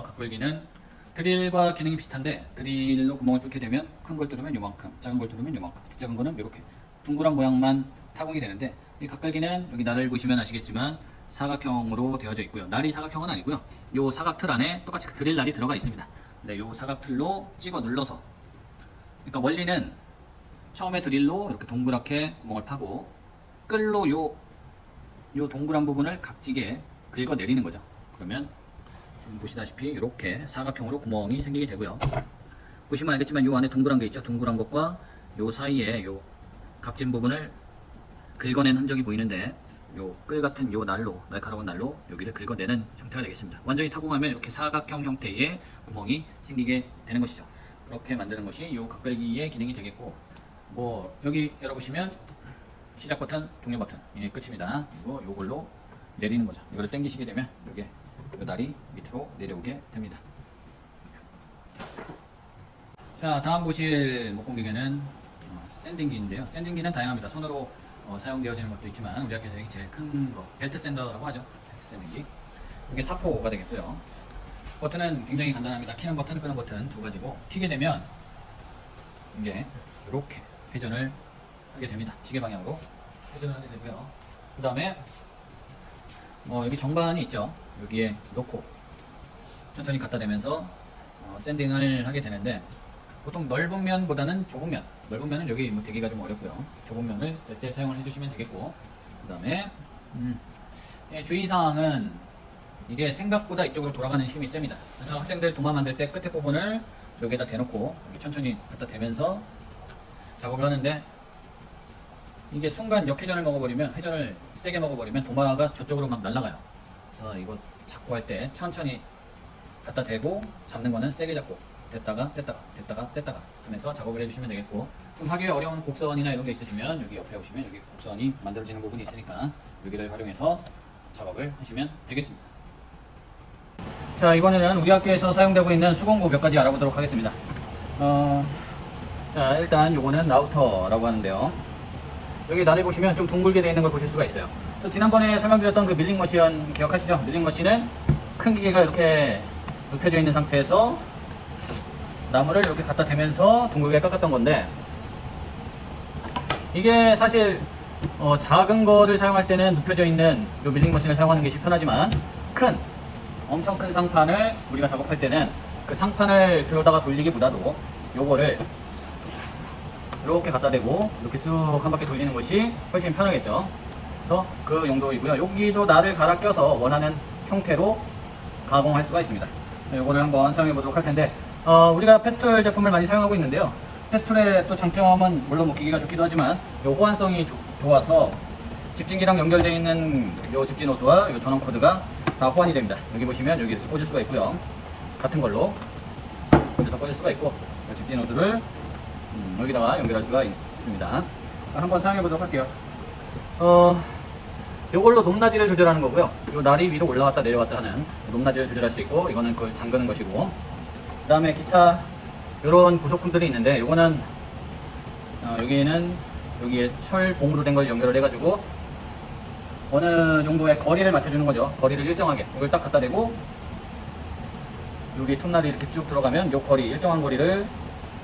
그래서 각별기는 드릴과 기능이 비슷한데 드릴로 구멍을 뚫게 되면 큰 걸 뚫으면 요만큼, 작은 걸 뚫으면 요만큼, 작은 거는 이렇게 둥그란 모양만 타공이 되는데 이 각별기는 여기 날을 보시면 아시겠지만 사각형으로 되어져 있고요. 날이 사각형은 아니고요. 요 사각 틀 안에 똑같이 그 드릴 날이 들어가 있습니다. 네, 요 사각 틀로 찍어 눌러서 그러니까 원리는 처음에 드릴로 이렇게 동그랗게 구멍을 파고 끌로 요, 요 동그란 부분을 각지게 긁어 내리는 거죠. 그러면 보시다시피 이렇게 사각형으로 구멍이 생기게 되고요. 보시면 알겠지만 요 안에 둥그란 게 있죠. 둥그란 것과 요 사이에 요 각진 부분을 긁어낸 흔적이 보이는데 요 끌 같은 요 날로 날카로운 날로 여기를 긁어내는 형태가 되겠습니다. 완전히 타공하면 이렇게 사각형 형태의 구멍이 생기게 되는 것이죠. 그렇게 만드는 것이 요 각별기의 기능이 되겠고 뭐 여기 열어보시면 시작 버튼, 종료 버튼 이 끝입니다. 그리고 요걸로 내리는 거죠. 이거를 당기시게 되면 이게 요 날이 밑으로 내려오게 됩니다. 자 다음 보실 목공기계는 어, 샌딩기인데요. 샌딩기는 다양합니다. 손으로 어, 사용되어지는 것도 있지만 우리 학교에서 제일 큰 거 벨트 샌더라고 하죠. 벨트 샌딩기. 이게 4포가 되겠고요. 버튼은 굉장히 간단합니다. 키는 버튼, 끄는 버튼 두 가지고 키게 되면 이게 이렇게 회전을 하게 됩니다. 시계 방향으로 회전을 하게 되고요. 그 다음에 어, 여기 정반이 있죠. 여기에 놓고 천천히 갖다 대면서 어, 샌딩을 하게 되는데 보통 넓은 면보다는 좁은 면 넓은 면은 여기 뭐 대기가 좀 어렵고요. 좁은 면을 될 때 사용을 해주시면 되겠고 그 다음에 음, 예, 주의사항은 이게 생각보다 이쪽으로 돌아가는 힘이 셉니다. 그래서 학생들 도마 만들 때 끝에 부분을 여기에다 대놓고 여기 천천히 갖다 대면서 작업을 하는데 이게 순간 역회전을 먹어버리면 회전을 세게 먹어버리면 도마가 저쪽으로 막 날아가요. 그래서 이거 잡고 할 때 천천히 갖다 대고 잡는 거는 세게 잡고 됐다가 뗐다가 됐다가 뗐다가 하면서 작업을 해주시면 되겠고 좀 하기 어려운 곡선이나 이런 게 있으시면 여기 옆에 오시면 여기 곡선이 만들어지는 부분이 있으니까 여기를 활용해서 작업을 하시면 되겠습니다. 자 이번에는 우리 학교에서 사용되고 있는 수공구 몇 가지 알아보도록 하겠습니다. 어, 자 일단 요거는 라우터라고 하는데요. 여기 나를 보시면 좀 둥글게 되어 있는 걸 보실 수가 있어요. 저 지난번에 설명드렸던 그 밀링 머신 기억하시죠? 밀링 머신은 큰 기계가 이렇게 눕혀져 있는 상태에서 나무를 이렇게 갖다 대면서 둥글게 깎았던 건데 이게 사실 어, 작은 거를 사용할 때는 눕혀져 있는 이 밀링 머신을 사용하는 것이 편하지만 큰 엄청 큰 상판을 우리가 작업할 때는 그 상판을 들어다가 돌리기보다도 요거를 이렇게 갖다 대고 이렇게 쑥 한 바퀴 돌리는 것이 훨씬 편하겠죠. 그래서 그 용도이고요. 여기도 날을 갈아 껴서 원하는 형태로 가공할 수가 있습니다. 이거를 한번 사용해 보도록 할 텐데 어, 우리가 페스톨 제품을 많이 사용하고 있는데요. 페스톨의 또 장점은 물론 뭐 기계가 좋기도 하지만 요 호환성이 조- 좋아서 집진기랑 연결되어 있는 요 집진 호수와 요 전원 코드가 다 호환이 됩니다. 여기 보시면 여기 이렇게 꽂을 수가 있고요. 같은 걸로 여기서 꽂을 수가 있고 요 집진 호수를 음, 여기다가 연결할 수가 있, 습니다 한번 사용해 보도록 할게요. 어, 요걸로 높낮이를 조절하는 거고요. 요 날이 위로 올라갔다 내려갔다 하는 높낮이를 조절할 수 있고 이거는 그걸 잠그는 것이고 그 다음에 기타 이런 부속품들이 있는데 요거는 어, 여기에는 여기에 철봉으로 된 걸 연결을 해가지고 어느 정도의 거리를 맞춰주는 거죠. 거리를 일정하게 이걸 딱 갖다 대고 여기 톱날이 이렇게 쭉 들어가면 요 거리 일정한 거리를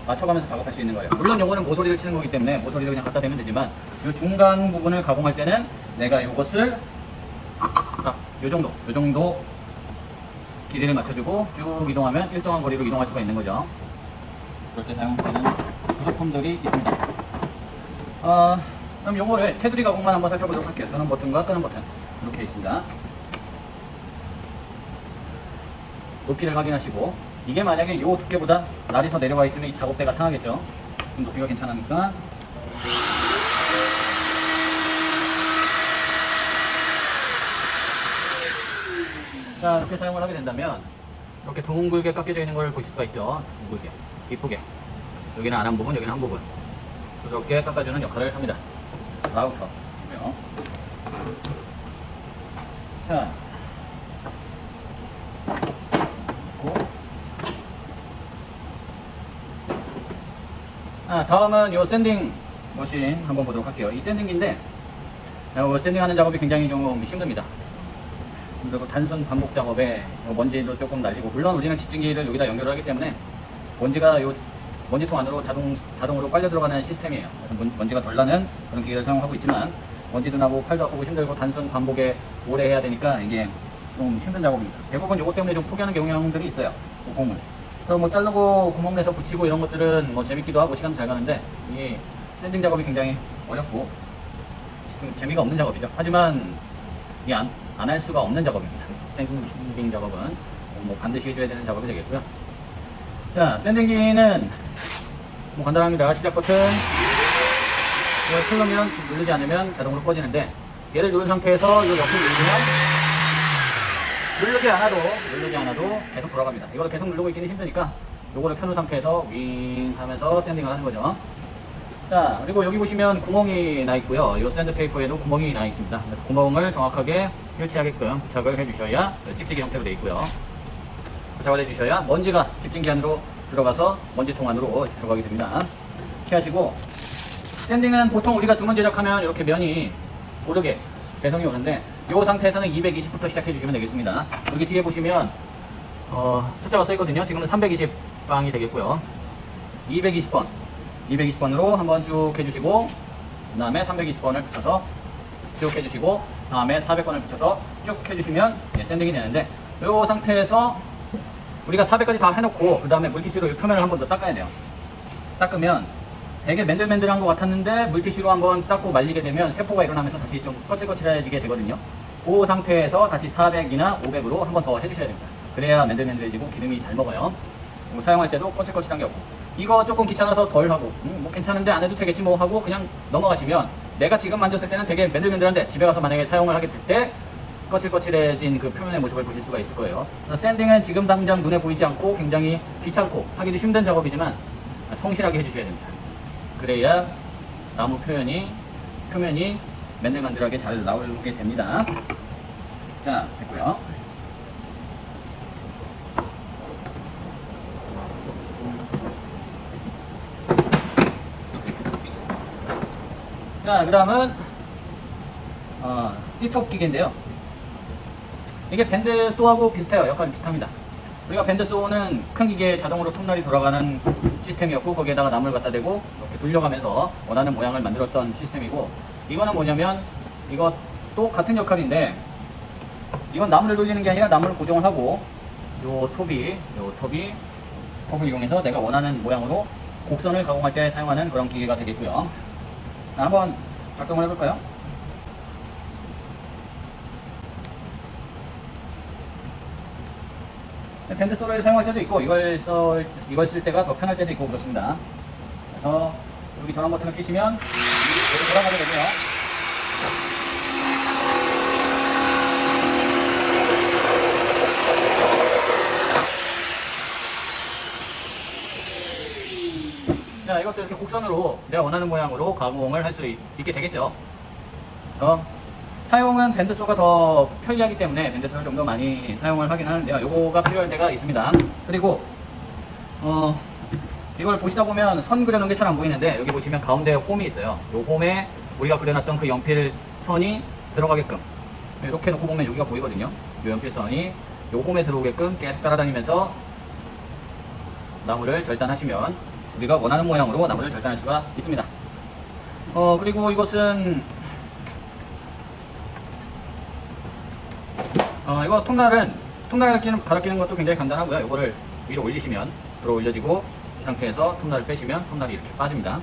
맞춰가면서 작업할 수 있는 거예요. 물론 요거는 모서리를 치는 거기 때문에 모서리를 그냥 갖다 대면 되지만 요 중간 부분을 가공할 때는 내가 요것을 아, 요 정도, 요 정도 길이를 맞춰주고 쭉 이동하면 일정한 거리로 이동할 수가 있는 거죠. 그럴 때 사용되는 부속품들이 있습니다. 어, 그럼 요거를 테두리 가공만 한번 살펴보도록 할게요. 전원 버튼과 끄는 버튼 이렇게 있습니다. 높이를 확인하시고 이게 만약에 요 두께보다 날이 더 내려와 있으면 이 작업대가 상하겠죠. 좀 높이가 괜찮으니까 자 이렇게 사용을 하게 된다면 이렇게 둥글게 깎여져 있는 걸 보실 수가 있죠. 둥글게 이쁘게 여기는 안 한 부분 여기는 한 부분 부드럽게 깎아주는 역할을 합니다. 라우터 자 고. 아, 다음은 요 샌딩 머신 한번 보도록 할게요. 이 샌딩기인데, 요 샌딩하는 작업이 굉장히 좀 힘듭니다. 그리고 단순 반복 작업에 뭐 먼지도 조금 날리고 물론 우리는 집진기를 여기다 연결을 하기 때문에 먼지가 요 먼지통 안으로 자동 자동으로 빨려 들어가는 시스템이에요. 먼지가 덜 나는 그런 기계를 사용하고 있지만 먼지도 나고 팔도 아프고 힘들고 단순 반복에 오래 해야 되니까 이게 좀 힘든 작업입니다. 대부분 이것 때문에 좀 포기하는 경향들이 있어요. 그 공을. 그래서 뭐 자르고 구멍 내서 붙이고 이런 것들은 뭐 재밌기도 하고 시간 잘 가는데 이 샌딩 작업이 굉장히 어렵고 지금 재미가 없는 작업이죠. 하지만 이안 안 할 수가 없는 작업입니다. 샌딩 작업은 뭐 반드시 해줘야 되는 작업이 되겠고요. 자, 샌딩기는 뭐 간단합니다. 시작 버튼 이걸 클르면 누르지 않으면 자동으로 꺼지는데 얘를 누른 상태에서 이 옆을 누르면 누르지 않아도 누르지 않아도 계속 돌아갑니다. 이걸 계속 누르고 있기는 힘드니까 요거를 켜놓은 상태에서 윙 하면서 샌딩을 하는 거죠. 자 그리고 여기 보시면 구멍이 나 있고요. 이 샌드페이퍼에도 구멍이 나 있습니다. 구멍을 정확하게 일치하게끔 부착을 해주셔야 찍찍이 형태로 되어 있고요. 부착을 해주셔야 먼지가 집진기 안으로 들어가서 먼지통 안으로 들어가게 됩니다. 이렇게 하시고 샌딩은 보통 우리가 주문 제작하면 이렇게 면이 고르게 배송이 오는데 이 상태에서는 220부터 시작해 주시면 되겠습니다. 여기 뒤에 보시면 어, 숫자가 써 있거든요. 지금은 320방이 되겠고요. 220번 220번으로 한번 쭉 해주시고 그 다음에 320번을 붙여서 쭉 해주시고 다음에 400번을 붙여서 쭉 해주시면 예, 샌딩이 되는데 이 상태에서 우리가 400까지 다 해놓고 그 다음에 물티슈로 이 표면을 한 번 더 닦아야 돼요. 닦으면 되게 맨들맨들한 것 같았는데 물티슈로 한번 닦고 말리게 되면 세포가 일어나면서 다시 좀 거칠거칠해지게 되거든요. 그 상태에서 다시 400이나 500으로 한 번 더 해주셔야 됩니다. 그래야 맨들맨들해지고 기름이 잘 먹어요. 사용할 때도 거칠거칠한 게 없고 이거 조금 귀찮아서 덜 하고 음, 뭐 괜찮은데 안 해도 되겠지 뭐 하고 그냥 넘어가시면 내가 지금 만졌을 때는 되게 맨들맨들한데 집에 가서 만약에 사용을 하게 될 때 거칠거칠해진 그 표면의 모습을 보실 수가 있을 거예요. 샌딩은 지금 당장 눈에 보이지 않고 굉장히 귀찮고 하기도 힘든 작업이지만 성실하게 해주셔야 됩니다. 그래야 나무 표현이 표면이 맨들맨들하게 잘 나오게 됩니다. 자, 됐고요. 자, 그 다음은 어, 띠톱 기계인데요. 이게 밴드 소하고 비슷해요. 역할이 비슷합니다. 우리가 밴드 소는 큰 기계에 자동으로 톱날이 돌아가는 시스템이었고 거기에다가 나무를 갖다 대고 이렇게 돌려가면서 원하는 모양을 만들었던 시스템이고 이거는 뭐냐면 이것도 같은 역할인데 이건 나무를 돌리는 게 아니라 나무를 고정을 하고 요 톱이 요 톱이 톱을 이용해서 내가 원하는 모양으로 곡선을 가공할 때 사용하는 그런 기계가 되겠고요. 자, 한번 작동을 해볼까요? 네, 밴드 소로를 사용할 때도 있고 이걸 써 이걸 쓸 때가 더 편할 때도 있고 그렇습니다. 그래서 여기 전원 버튼을 끼시면 돌아가게 되고요. 자, 이것도 이렇게 곡선으로 내가 원하는 모양으로 가공을 할 수 있게 되겠죠. 그래서 사용은 밴드소가 더 편리하기 때문에 밴드소를 좀 더 많이 사용을 하긴 하는데요. 요거가 필요할 때가 있습니다. 그리고 어 이걸 보시다 보면 선 그려놓은 게 잘 안 보이는데 여기 보시면 가운데 홈이 있어요. 요 홈에 우리가 그려놨던 그 연필 선이 들어가게끔 이렇게 놓고 보면 여기가 보이거든요. 요 연필 선이 요 홈에 들어오게끔 계속 따라다니면서 나무를 절단하시면 우리가 원하는 모양으로 나무를 절단할 수가 있습니다. 어 그리고 이것은 어 이거 통날은 통날 갈아 끼는, 갈아 끼는 것도 굉장히 간단하고요. 이거를 위로 올리시면 들어 올려지고 이 상태에서 통날을 빼시면 통날이 이렇게 빠집니다.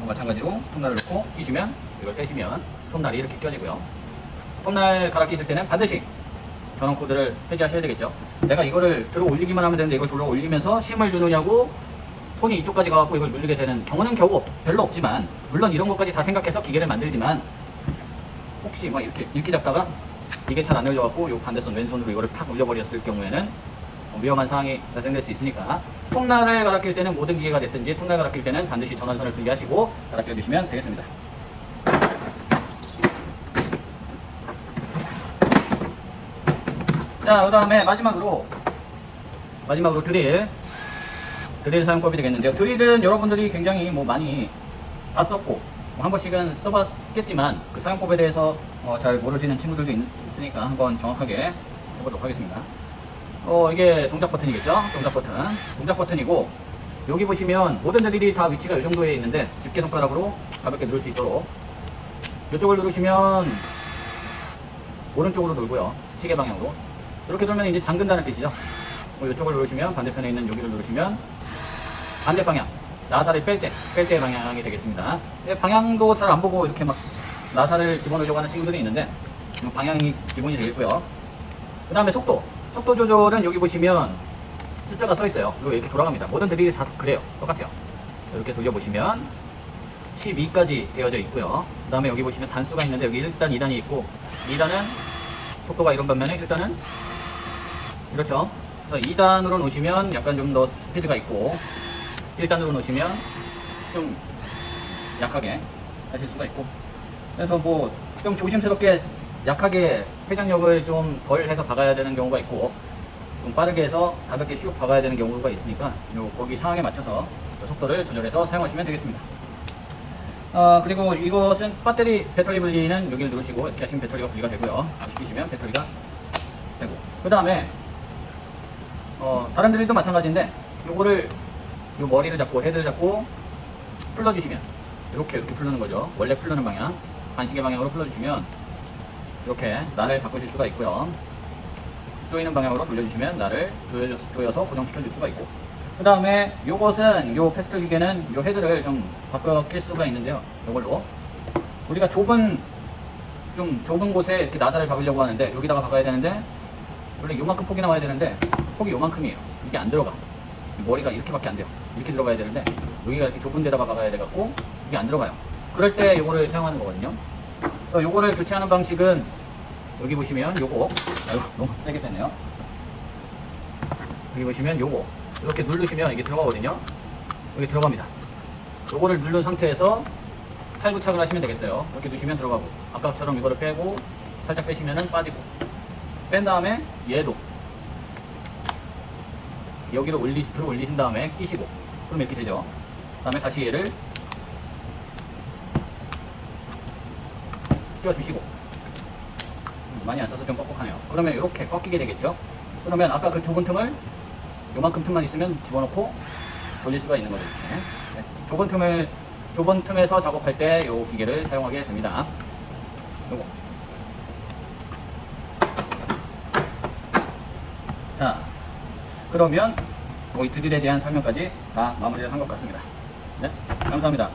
어, 마찬가지로 통날을 놓고 끼시면 이걸 빼시면 통날이 이렇게 껴지고요. 통날 갈아 끼실 때는 반드시 전원 코드를 해제하셔야 되겠죠. 내가 이거를 들어 올리기만 하면 되는데 이걸 들어 올리면서 힘을 주느냐고 손이 이쪽까지 가갖고 이걸 누르게 되는 경우는 겨우 없- 별로 없지만 물론 이런 것까지 다 생각해서 기계를 만들지만 혹시 막 이렇게 이렇게 잡다가 이게 잘 안 열려갖고 요 반대손 왼손으로 이거를 탁 올려버렸을 경우에는 어, 위험한 상황이 발생될 수 있으니까 통날을 갈아 낄 때는 모든 기계가 됐든지 통날 갈아 낄 때는 반드시 전원선을 분리하시고 갈아 껴주시면 되겠습니다. 자, 그 다음에 마지막으로 마지막으로 드릴 드릴 사용법이 되겠는데요. 드릴은 여러분들이 굉장히 뭐 많이 다 썼고 뭐 한 번씩은 써봤겠지만 그 사용법에 대해서 어, 잘 모르시는 친구들도 있, 있으니까 한번 정확하게 해보도록 하겠습니다. 어, 이게 동작 버튼이겠죠? 동작 버튼. 동작 버튼이고, 여기 보시면 모든 드릴이 다 위치가 이 정도에 있는데, 집게 손가락으로 가볍게 누를 수 있도록. 이쪽을 누르시면, 오른쪽으로 돌고요. 시계 방향으로. 이렇게 돌면 이제 잠근다는 뜻이죠. 뭐 이쪽을 누르시면, 반대편에 있는 여기를 누르시면, 반대 방향. 나사를 뺄 때, 뺄 때 방향이 되겠습니다. 예, 방향도 잘 안 보고 이렇게 막 나사를 집어넣으려고 하는 친구들이 있는데, 뭐 방향이 기본이 되겠고요. 그 다음에 속도. 속도 조절은 여기 보시면 숫자가 써 있어요. 그리고 이렇게 돌아갑니다. 모든 드릴이 다 그래요. 똑같아요. 이렇게 돌려보시면 12까지 되어져 있고요. 그 다음에 여기 보시면 단수가 있는데 여기 1단, 2단이 있고 2단은 속도가 이런 반면에 1단은 이렇죠. 그래서 2단으로 놓으시면 약간 좀 더 스피드가 있고 1단으로 놓으시면 좀 약하게 하실 수가 있고 그래서 뭐 좀 조심스럽게 약하게 회전력을 좀 덜 해서 박아야 되는 경우가 있고 좀 빠르게 해서 가볍게 슉 박아야 되는 경우가 있으니까 요 거기 상황에 맞춰서 그 속도를 조절해서 사용하시면 되겠습니다. 어, 그리고 이것은 배터리 배터리 분리는 여기를 누르시고 이렇게 하시면 배터리가 분리가 되고요. 시키시면 배터리가 되고 그 다음에 어, 다른 드릴도 마찬가지인데 요거를 요 머리를 잡고 헤드를 잡고 풀러주시면 이렇게 이렇게 풀르는 거죠. 원래 풀르는 방향 반시계 방향으로 풀러주시면 이렇게 날을 바꾸실 수가 있고요. 조이는 방향으로 돌려주시면 조여, 조여서 고정시켜 줄 수가 있고 그 다음에 요것은 요 패스트 기계는 요 헤드를 좀 바꿔 낄 수가 있는데요. 요걸로 우리가 좁은 좀 좁은 곳에 이렇게 나사를 박으려고 하는데 여기다가 박아야 되는데 원래 요만큼 폭이 나와야 되는데 폭이 요만큼이에요. 이게 안 들어가. 머리가 이렇게밖에 안 돼요. 이렇게 들어가야 되는데 여기가 이렇게 좁은 데다가 박아야 돼갖고 이게 안 들어가요. 그럴 때 요거를 사용하는 거거든요. 그래서 요거를 교체하는 방식은 여기 보시면 요거 아이고 너무 세게 됐네요. 여기 보시면 요거 이렇게 누르시면 이게 들어가거든요. 여기 들어갑니다. 요거를 누른 상태에서 탈부착을 하시면 되겠어요. 이렇게 두시면 들어가고 아까처럼 이거를 빼고 살짝 빼시면은 빠지고 뺀 다음에 얘도 여기를 올리, 들어 올리신 다음에 끼시고 그럼 이렇게 되죠. 그 다음에 다시 얘를 끼워주시고 음, 많이 안 써서 좀 뻑뻑하네요. 그러면 이렇게 꺾이게 되겠죠. 그러면 아까 그 좁은 틈을 요만큼 틈만 있으면 집어넣고 돌릴 수가 있는 거죠. 네. 좁은 틈을 좁은 틈에서 작업할 때이 기계를 사용하게 됩니다. 요거. 자, 그러면 뭐이 드릴에 대한 설명까지 다 마무리를 한 것 같습니다. 네, 감사합니다.